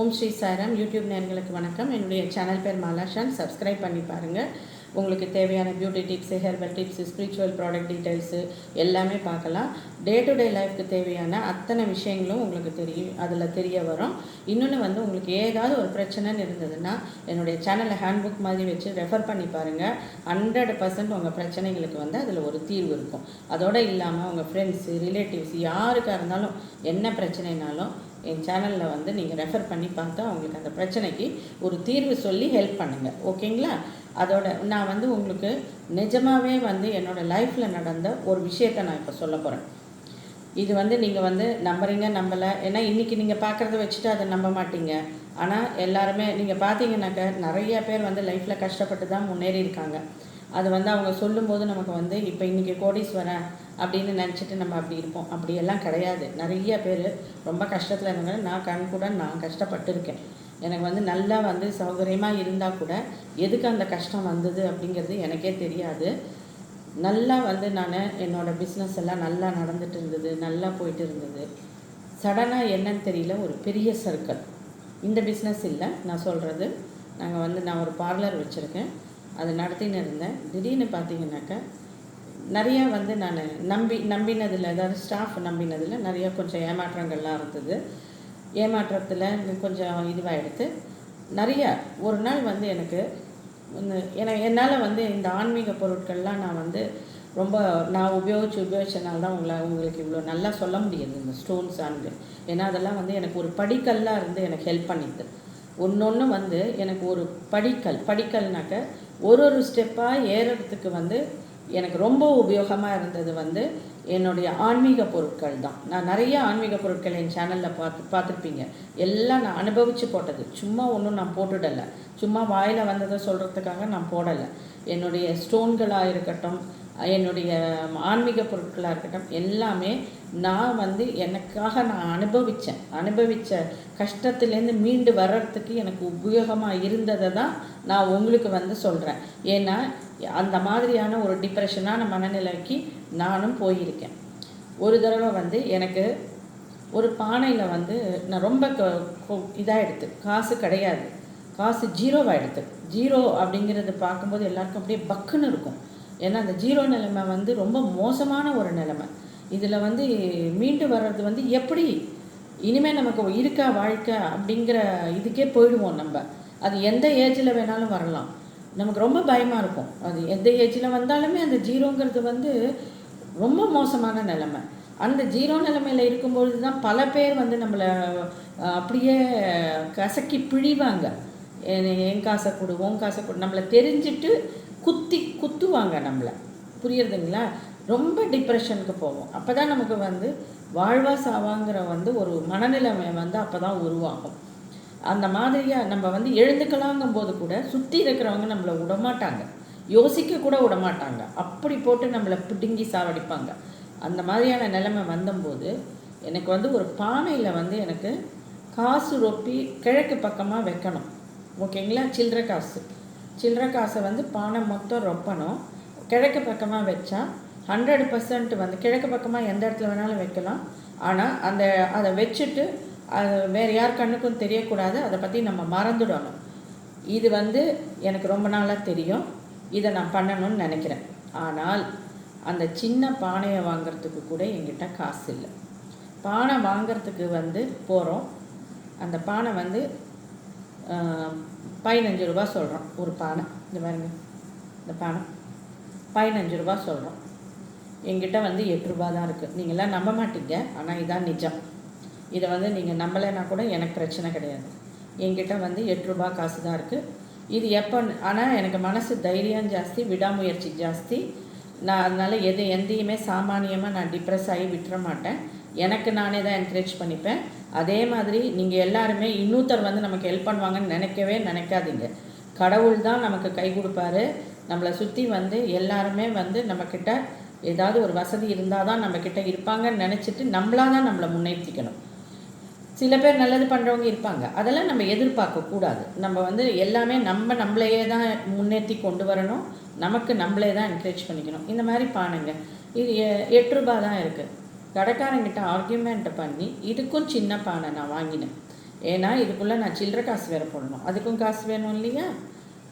ஓம் ஸ்ரீ சாரம் யூடியூப் நேர்களுக்கு வணக்கம். என்னுடைய சேனல் பேர் மாலாஷான் சப்ஸ்கிரைப் பண்ணி பாருங்கள் உங்களுக்கு தேவையான beauty tips herbal tips spiritual product details எல்லாமே பார்க்கலாம். டே டு டே லைஃப்க்கு தேவையான அத்தனை விஷயங்களும் உங்களுக்கு தெரியும். அதில் தெரிய வரும். இன்னொன்று வந்து உங்களுக்கு ஏதாவது ஒரு பிரச்சனைன்னு இருந்ததுன்னா என்னுடைய சேனலை ஹேண்ட்புக் மாதிரி வச்சு ரெஃபர் பண்ணி பாருங்கள் ஹண்ட்ரட் பர்சன்ட் உங்கள் பிரச்சனைகளுக்கு வந்து அதில் ஒரு தீர்வு இருக்கும். அதோடு இல்லாமல் உங்கள் ஃப்ரெண்ட்ஸு ரிலேட்டிவ்ஸ் யாருக்காக இருந்தாலும் என்ன பிரச்சனைனாலும் என் சேனலில் வந்து நீங்கள் ரெஃபர் பண்ணி பார்த்தா உங்களுக்கு அந்த பிரச்சனைக்கு ஒரு தீர்வு சொல்லி ஹெல்ப் பண்ணுங்கள் ஓகேங்களா அதோட நான் வந்து உங்களுக்கு நிஜமாகவே வந்து என்னோடய லைஃப்பில் நடந்த ஒரு விஷயத்தை நான் இப்போ சொல்ல போகிறேன் இது வந்து நீங்கள் வந்து நம்புறீங்க நம்பலை. ஏன்னா இன்றைக்கி நீங்கள் பார்க்குறத வச்சுட்டு அதை நம்ப மாட்டீங்க. ஆனால் எல்லாருமே நீங்கள் பார்த்தீங்கன்னாக்க நிறைய பேர் வந்து லைஃப்பில் கஷ்டப்பட்டு தான் முன்னேறி இருக்காங்க. அது வந்து அவங்க சொல்லும்போது நமக்கு வந்து இப்போ இன்றைக்கி கோடீஸ்வரன் அப்படின்னு நினச்சிட்டு நம்ம அப்படி இருப்போம். அப்படியெல்லாம் கிடையாது. நிறைய பேர் ரொம்ப கஷ்டத்தில் இருந்தவங்க நான் கண் கூட நான் கஷ்டப்பட்டிருக்கேன். எனக்கு வந்து நல்லா வந்து சௌகரியமாக இருந்தால் கூட எதுக்கு அந்த கஷ்டம் வந்தது அப்படிங்கிறது எனக்கே தெரியாது. நல்லா வந்து நான் என்னோடய பிஸ்னஸ் எல்லாம் நல்லா நடந்துட்டு இருந்தது நல்லா போயிட்டு இருந்தது. சடனாக என்னன்னு தெரியல ஒரு பெரிய சர்க்கிள் இந்த பிஸ்னஸ் இல்லை நான் சொல்கிறது நாங்கள் வந்து நான் ஒரு பார்லர் வச்சுருக்கேன். அதை நடத்தின்னு இருந்தேன். திடீர்னு பார்த்தீங்கன்னாக்கா நிறையா வந்து நான் நம்பி நம்பினதில் அதாவது ஸ்டாஃப் நம்பினதில் நிறையா கொஞ்சம் ஏமாற்றங்கள்லாம் இருந்தது. ஏமாற்றத்தில் கொஞ்சம் இதுவாகிடுது நிறையா ஒரு நாள் வந்து எனக்கு என என்னால் வந்து இந்த ஆன்மீக பொருட்கள்லாம் நான் வந்து ரொம்ப நான் உபயோகித்து உபயோகிச்சனால தான் உங்களை உங்களுக்கு இவ்வளோ நல்லா சொல்ல முடியுது இந்த ஸ்டோன்ஸ் ஆண்டு ஏன்னா அதெல்லாம் வந்து எனக்கு ஒரு படிக்கல்லாக இருந்து எனக்கு ஹெல்ப் பண்ணிது. ஒன்று ஒன்று வந்து எனக்கு ஒரு படிக்கல் படிக்கல்னாக்க ஒரு ஒரு ஸ்டெப்பாக ஏறுறதுக்கு வந்து எனக்கு ரொம்ப உபயோகமாக இருந்தது வந்து என்னுடைய ஆன்மீக பொருட்கள் தான். நான் நிறைய ஆன்மீக பொருட்கள் என் சேனலில் பார்த்து பார்த்துருப்பீங்க எல்லாம் நான் அனுபவித்து போட்டது. சும்மா ஒன்றும் நான் போட்டுடலை. சும்மா வாயில் வந்ததை சொல்கிறதுக்காக நான் போடலை. என்னுடைய ஸ்டோன்களாக இருக்கட்டும் என்னுடைய ஆன்மீக பொருட்களாக இருக்கட்டும் எல்லாமே நான் வந்து எனக்காக நான் அனுபவித்தேன் அனுபவித்த கஷ்டத்துலேருந்து மீண்டு வர்றதுக்கு எனக்கு உபயோகமாக இருந்ததை தான் நான் உங்களுக்கு வந்து சொல்கிறேன் ஏன்னா அந்த மாதிரியான ஒரு டிப்ரெஷனான மனநிலைக்கு நானும் போயிருக்கேன். ஒரு தடவை வந்து எனக்கு ஒரு பானையில் வந்து நான் ரொம்ப இதாகிடுது காசு கிடையாது. காசு ஜீரோவாகிடுது ஜீரோ அப்படிங்கிறது பார்க்கும்போது எல்லாருக்கும் அப்படியே பக்குன்னு இருக்கும். ஏன்னா அந்த ஜீரோ நிலைமை வந்து ரொம்ப மோசமான ஒரு நிலைமை. இதில் வந்து மீண்டு வர்றது வந்து எப்படி இனிமேல் நமக்கு இருக்கா வாழ்க்கை அப்படிங்கிற இதுக்கே போயிடுவோம் நம்ம. அது எந்த ஏஜில் வேணாலும் வரலாம். நமக்கு ரொம்ப பயமாக இருக்கும். அது எந்த ஏஜில் வந்தாலுமே அந்த ஜீரோங்கிறது வந்து ரொம்ப மோசமான நிலைமை. அந்த ஜீரோ நிலைமையில் இருக்கும்பொழுது தான் பல பேர் வந்து நம்மளை அப்படியே கசக்கி பிழிவாங்க. என் காசை கொடு உன் காசை கொடு. நம்மளை தெரிஞ்சுட்டு குத்தி குத்துவாங்க நம்மளை. புரியுறதுங்களா? ரொம்ப டிப்ரெஷனுக்கு போவோம். அப்போ தான் நமக்கு வந்து வாழ்வா சாவாங்கிற வந்து ஒரு மனநிலைமை வந்து அப்போ தான் உருவாகும். அந்த மாதிரியாக நம்ம வந்து எழுந்துக்கலாங்கும் போது கூட சுற்றி இருக்கிறவங்க நம்மளை விடமாட்டாங்க. யோசிக்க கூட விடமாட்டாங்க. அப்படி போட்டு நம்மளை பிடுங்கி சாவடிப்பாங்க. அந்த மாதிரியான நிலைமை வந்தபோது எனக்கு வந்து ஒரு பானையில் வந்து எனக்கு காசு ரொப்பி கிழக்கு பக்கமாக வைக்கணும். ஓகேங்களா? சில்லற காசு. சில்லற காசை வந்து பானை மொத்தம் ரொப்பணும். கிழக்கு பக்கமாக வச்சா ஹண்ட்ரட் பர்சன்ட் வந்து கிழக்கு பக்கமாக எந்த இடத்துல வேணாலும் வைக்கலாம். ஆனால் அந்த அதை வச்சுட்டு அது வேறு யார் கண்ணுக்கும் தெரியக்கூடாது. அதை பற்றி நம்ம மறந்துடணும். இது வந்து எனக்கு ரொம்ப நாளாக தெரியும். இதை நான் பண்ணணும்னு நினைக்கிறேன். ஆனால் அந்த சின்ன பானையை வாங்கிறதுக்கு கூட எங்கிட்ட காசு இல்லை. பானை வாங்கிறதுக்கு வந்து போகிறோம் அந்த பானை வந்து பதினஞ்சு ரூபா சொல்கிறோம் ஒரு பானை. இந்த மாதிரி இந்த பானை. பதினஞ்சு ரூபா சொல்கிறோம் எங்கிட்ட வந்து எட்டு ரூபா தான் இருக்குது நீங்களாம் நம்ப மாட்டீங்க. ஆனால் இதான் நிஜம். இதை வந்து நீங்கள் நம்பலைன்னா கூட எனக்கு பிரச்சனை கிடையாது. என்கிட்ட வந்து எட்டு ரூபா காசு தான் இருக்குது இது எப்போ ஆனால் எனக்கு மனசு தைரியம் ஜாஸ்தி விடாமுயற்சி ஜாஸ்தி. நான் அதனால் எது எந்தையுமே சாமானியமாக நான் டிப்ரெஸ் ஆகி விட்டுற மாட்டேன். எனக்கு நானே தான் என்கரேஜ் பண்ணிப்பேன். அதே மாதிரி நீங்கள் எல்லாருமே இன்னொருத்தர் வந்து நமக்கு ஹெல்ப் பண்ணுவாங்கன்னு நினைக்கவே நினைக்காதீங்க. கடவுள் தான் நமக்கு கை கொடுப்பாரு. நம்மளை சுற்றி வந்து எல்லாருமே வந்து நம்மக்கிட்ட ஏதாவது ஒரு வசதி இருந்தால் தான் நம்மக்கிட்ட இருப்பாங்கன்னு நினச்சிட்டு நம்மளாக தான் நம்மளை முன்னேற்றிக்கணும் சில பேர் நல்லது பண்ணுறவங்க இருப்பாங்க. அதெல்லாம் நம்ம எதிர்பார்க்கக்கூடாது நம்ம வந்து எல்லாமே நம்ம நம்மளையே தான் முன்னேற்றி கொண்டு வரணும். நமக்கு நம்மளே தான் என்கரேஜ் பண்ணிக்கணும். இந்த மாதிரி பானுங்க இது எட்டு ரூபா தான் இருக்குது கடைக்காரங்கிட்ட ஆர்கியூமெண்ட் பண்ணி இதுக்கும் சின்ன பானை நான் வாங்கினேன். ஏன்னா இதுக்குள்ளே நான் சில்லற காசு வேறு போடணும். அதுக்கும் காசு வேணும் இல்லையா?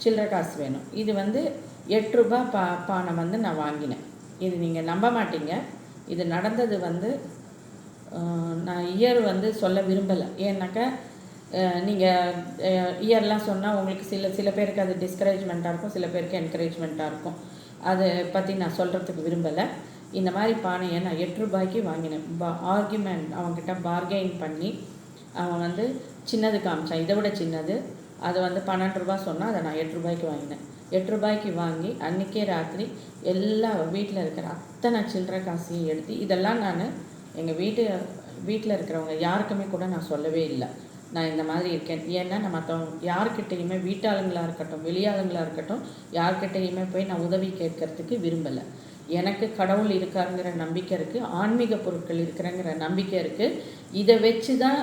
சில்லற காசு வேணும். இது வந்து எட்டு ரூபா பா பானை வந்து நான் வாங்கினேன். இது நீங்கள் நம்ப மாட்டீங்க. இது நடந்தது வந்து நான் இயர் வந்து சொல்ல விரும்பலை. ஏன்னாக்கா நீங்கள் இயர்லாம் சொன்னால் உங்களுக்கு சில சில பேருக்கு அது டிஸ்கரேஜ்மெண்ட்டாக இருக்கும் சில பேருக்கு என்கரேஜ்மெண்ட்டாக இருக்கும். அதை பற்றி நான் சொல்கிறதுக்கு விரும்பலை. இந்த மாதிரி பானையை நான் எட்டு ரூபாய்க்கு வாங்கினேன். பா ஆர்கியூமெண்ட் அவன்கிட்ட பார்கெயின் பண்ணி அவன் வந்து சின்னது காமிச்சான். இதை விட சின்னது. அது வந்து பன்னெண்டு ரூபாய் சொன்னால் அதை நான் எட்டு ரூபாய்க்கு வாங்கினேன். எட்டு ரூபாய்க்கு வாங்கி அன்றைக்கே ராத்திரி எல்லா வீட்டில் இருக்கிற அத்தனை சில்லற காசையும் எடுத்து இதெல்லாம் நான் எங்கள் வீட்டு வீட்டில் இருக்கிறவங்க யாருக்குமே கூட நான் சொல்லவே இல்லை. நான் இந்த மாதிரி இருக்கேன். ஏன்னா நான் மற்றவங்க யார்கிட்டேயுமே வீட்டாளுங்களாக இருக்கட்டும் வெளியாளுங்களாக இருக்கட்டும் யார்கிட்டேயுமே போய் நான் உதவி கேட்கறதுக்கு விரும்பலை. எனக்கு கடவுள் இருக்காருங்கிற நம்பிக்கை இருக்குது ஆன்மீக பொருட்கள் இருக்கிறங்கிற நம்பிக்கை இருக்குது இதை வச்சு தான்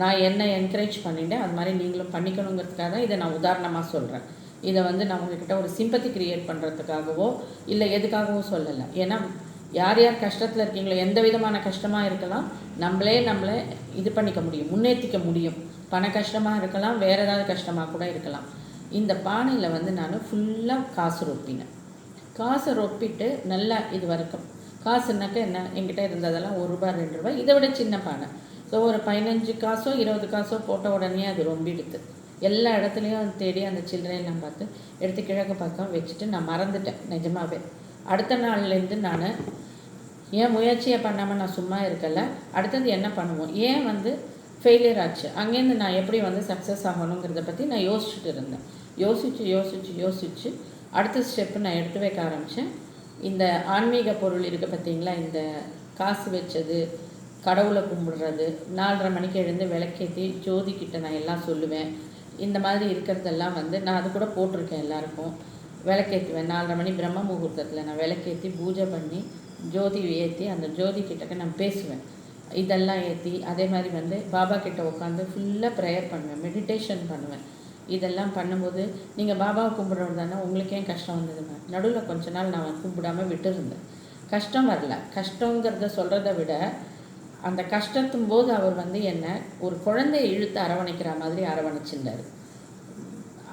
நான் என்ன என்கரேஜ் பண்ணிட்டேன். அது மாதிரி நீங்களும் பண்ணிக்கணுங்கிறதுக்காக தான் இதை நான் உதாரணமாக சொல்கிறேன் இதை வந்து நான் உங்ககிட்ட ஒரு சிம்பத்தி கிரியேட் பண்ணுறதுக்காகவோ இல்லை எதுக்காகவோ சொல்லலை. ஏன்னா யார் யார் கஷ்டத்தில் இருக்கீங்களோ எந்த விதமான கஷ்டமாக இருக்கலாம் நம்மளே நம்மளை இது பண்ணிக்க முடியும் முன்னேற்றிக்க முடியும். பண கஷ்டமாக இருக்கலாம் வேறு ஏதாவது கஷ்டமாக கூட இருக்கலாம். இந்த பானையில் வந்து நான் ஃபுல்லாக காசு ரொப்பினேன். காசை ரொப்பிட்டு நல்லா இது வரைக்கும். காசுனாக்க என்ன? என்கிட்ட இருந்ததெல்லாம் ஒரு ரூபாய் ரெண்டு ரூபாய். இதை விட சின்ன பானை. ஸோ ஒரு பதினஞ்சு காசோ இருபது காசோ போட்ட உடனே அது ரொம்பிடுது. எல்லா இடத்துலையும் தேடி அந்த சில்லறையெல்லாம் பார்த்து எடுத்து கிழக்கு பக்கம் வச்சுட்டு நான் மறந்துட்டேன் நிஜமாவே. அடுத்த நாள்லேருந்து நான் ஏன் முயற்சியை பண்ணாமல் நான் சும்மா இருக்கல. அடுத்தது என்ன பண்ணுவோம்? ஏன் வந்து ஃபெயிலியர் ஆச்சு? அங்கேருந்து நான் எப்படி வந்து சக்ஸஸ் ஆகணுங்கிறத பற்றி நான் யோசிச்சுட்டு இருந்தேன். யோசித்து யோசித்து யோசித்து அடுத்த ஸ்டெப்பு நான் எடுத்து வைக்க ஆரம்பித்தேன் இந்த ஆன்மீக பொருள் இருக்குது பார்த்தீங்களா இந்த காசு வச்சது கடவுளை கும்பிடுறது நாலரை மணிக்கு எழுந்து விளக்கேற்றி ஜோதிக்கிட்ட நான் எல்லாம் சொல்லுவேன். இந்த மாதிரி இருக்கிறதெல்லாம் வந்து நான் அது கூட போட்டிருக்கேன் எல்லாருக்கும். விளக்கேற்றுவேன் நாலரை மணி பிரம்ம முகூர்த்தத்தில் நான் விளக்கேற்றி பூஜை பண்ணி ஜோதி ஏற்றி அந்த ஜோதி கிட்டக்க நான் பேசுவேன். இதெல்லாம் ஏற்றி அதே மாதிரி வந்து பாபா கிட்ட உட்காந்து ஃபுல்லாக ப்ரேயர் பண்ணுவேன். மெடிடேஷன் பண்ணுவேன். இதெல்லாம் பண்ணும்போது நீங்கள் பாபாவை கும்பிட்றவர் தானே உங்களுக்கு ஏன் கஷ்டம் வந்ததுங்க நடுவில் கொஞ்ச நாள் நான் கும்பிடாமல் விட்டுருந்தேன். கஷ்டம் வரல. கஷ்டங்கிறத சொல்கிறத விட அந்த கஷ்டத்தும் போது அவர் வந்து என்ன ஒரு குழந்தையை இழுத்து அரவணைக்கிற மாதிரி அரவணைச்சிருந்தார்.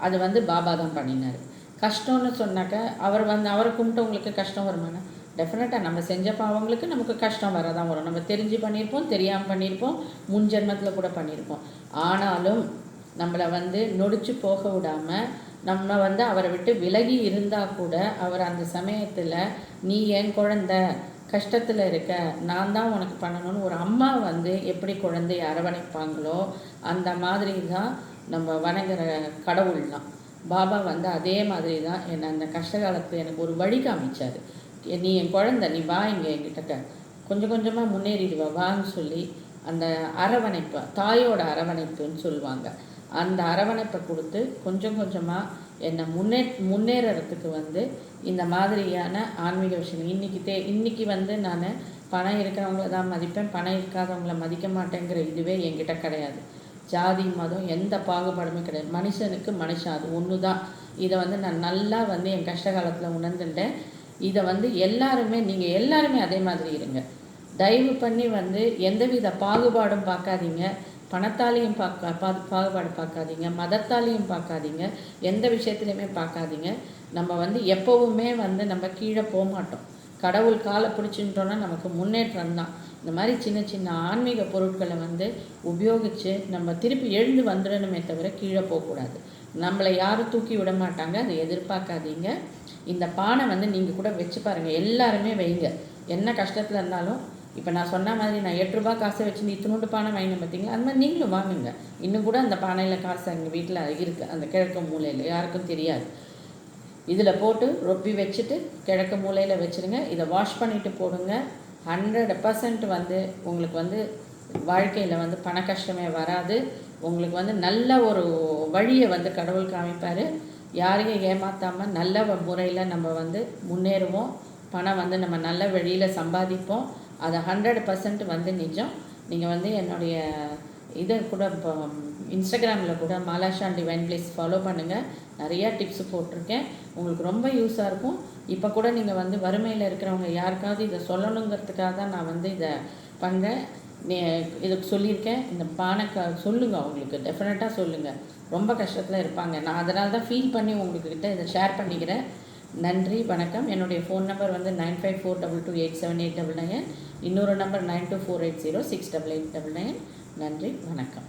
அது வந்து பாபா தான் பண்ணினார். கஷ்டம்னு சொன்னாக்க அவர் வந்து அவரை கும்பிட்டவங்களுக்கு கஷ்டம் வருமானா டெஃபினட்டாக நம்ம செஞ்ச பாவங்களுக்கு நமக்கு கஷ்டம் வரதான் வரும். நம்ம தெரிஞ்சு பண்ணியிருப்போம் தெரியாமல் பண்ணியிருப்போம் முன் ஜென்மத்தில் கூட பண்ணியிருப்போம். ஆனாலும் நம்மளை வந்து நொடிச்சு போக விடாமல் நம்ம வந்து அவரை விட்டு விலகி இருந்தால் கூட அவர் அந்த சமயத்தில் நீ என் குழந்த? கஷ்டத்தில் இருக்க. நான் தான் உனக்கு பண்ணணும்னு ஒரு அம்மா வந்து எப்படி குழந்தைய அரவணைப்பாங்களோ அந்த மாதிரி தான் நம்ம வணங்குற கடவுள்லாம். பாபா வந்து அதே மாதிரி தான் என்னை அந்த கஷ்ட காலத்தில் எனக்கு ஒரு வழி காமிச்சார். நீ என் குழந்த நீ வா இங்கே என்கிட்ட கொஞ்சம் கொஞ்சமாக முன்னேறிடுவா வான்னு சொல்லி அந்த அரவணைப்பு தாயோட அரவணைப்புன்னு சொல்லுவாங்க. அந்த அரவணைப்பை கொடுத்து கொஞ்சம் கொஞ்சமாக என்னை முன்னே முன்னேறத்துக்கு வந்து இந்த மாதிரியான ஆன்மீக விஷயம் இன்றைக்கி தே இன்றைக்கி வந்து நான் பணம் இருக்கிறவங்கள தான் மதிப்பேன். பணம் இருக்காதவங்கள மதிக்க மாட்டேங்கிற இதுவே என்கிட்ட கிடையாது. ஜாதி மதம் எந்த பாகுபாடுமே கிடையாது. மனுஷனுக்கு மனுஷன் அது ஒன்று தான் இதை வந்து நான் நல்லா வந்து என் கஷ்ட காலத்தில் உணர்ந்துட்டேன். இதை வந்து எல்லாருமே நீங்கள் எல்லாருமே அதே மாதிரி இருங்க. தயவு பண்ணி வந்து எந்தவித பாகுபாடும் பார்க்காதீங்க. பணத்தாலையும் பார்க்க பா பாகுபாடு பார்க்காதீங்க மதத்தாலையும் பார்க்காதீங்க எந்த விஷயத்துலையுமே பார்க்காதீங்க. நம்ம வந்து எப்போவுமே வந்து நம்ம கீழே போக மாட்டோம். கடவுள் காலை பிடிச்சின்றோன்னா நமக்கு முன்னேற்றம் தான். இந்த மாதிரி சின்ன சின்ன ஆன்மீக பொருட்களை வந்து உபயோகித்து நம்ம திருப்பி எழுந்து வந்துடணுமே தவிர கீழே போகக்கூடாது. நம்மளை யாரும் தூக்கி விட மாட்டாங்க அதை எதிர்பார்க்காதீங்க. இந்த பானை வந்து நீங்கள் கூட வச்சு பாருங்கள் எல்லாருமே வைங்க. என்ன கஷ்டத்தில் இருந்தாலும் இப்போ நான் சொன்ன மாதிரி நான் எட்டு ரூபாய் காசை வச்சு இத்தினோண்டு பானை வாங்கினேன் பார்த்தீங்களா அது மாதிரி நீங்களும் வாங்குங்க. இன்னும் கூட அந்த பானையில் காசு எங்கள் வீட்டில் இருக்குது அந்த கிழக்கு மூலையில். யாருக்கும் தெரியாது. இதில் போட்டு ரொப்பி வச்சுட்டு கிழக்கு மூலையில் வச்சுருங்க. இதை வாஷ் பண்ணிவிட்டு போடுங்க. ஹண்ட்ரட் பர்சன்ட் வந்து உங்களுக்கு வந்து வாழ்க்கையில் வந்து பண கஷ்டமே வராது. உங்களுக்கு வந்து நல்ல ஒரு வழியை வந்து கடவுள் காமிப்பார். யாரையும் ஏமாற்றாமல் நல்ல முறையில் நம்ம வந்து முன்னேறுவோம். பணம் வந்து நம்ம நல்ல வழியில் சம்பாதிப்போம். அது ஹண்ட்ரட் பர்சன்ட் வந்து நிஜம். நீங்கள் வந்து என்னுடைய இதை கூட இப்போ இன்ஸ்டாகிராமில் கூட மாலாஷான் டிவைன் பிளேஸ் ஃபாலோ பண்ணுங்கள் நிறையா டிப்ஸ் போட்டிருக்கேன். உங்களுக்கு ரொம்ப யூஸாக இருக்கும். இப்போ கூட நீங்கள் வந்து வறுமையில் இருக்கிறவங்க யாருக்காவது இதை சொல்லணுங்கிறதுக்காக தான் நான் வந்து இதை பண்ணுறேன் நீ இதுக்கு சொல்லியிருக்கேன். இந்த பானைக்கா சொல்லுங்கள் அவங்களுக்கு. டெஃபினட்டாக சொல்லுங்கள் ரொம்ப கஷ்டத்தில் இருப்பாங்க. நான் அதனால தான் ஃபீல் பண்ணி உங்கள்கிட்ட இதை ஷேர் பண்ணிக்கிறேன். நன்றி வணக்கம். என்னுடைய ஃபோன் நம்பர் வந்து nine five four double two eight seven eight double nine இன்னொரு number nine two four eight zero six double eight double nine நன்றி வணக்கம்.